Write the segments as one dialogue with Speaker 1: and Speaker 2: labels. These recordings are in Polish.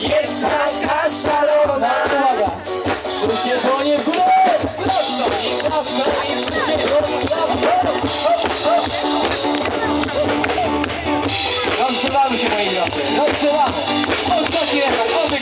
Speaker 1: Jest taka szalona Uwaga! Szybkie dłonie w górę Noche vamos, con Sochi de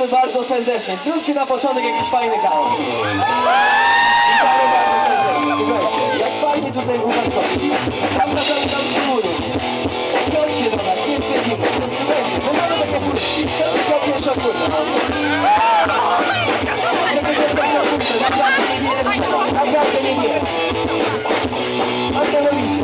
Speaker 1: witamy bardzo serdecznie. Zróbcie na początek jakiś fajny kawał. Witamy bardzo serdecznie. Słuchajcie, jak fajnie tutaj u nas chodzi. Sam na cały tam z muru. Chodźcie do nas, nie wstydzimy. Słuchajcie, bo mamy takie puszki, tylko pierwsza kurwa. Dlaczego jest taka kurwa? Naprawdę nie wiem. Naprawdę nie wiem. A co robicie?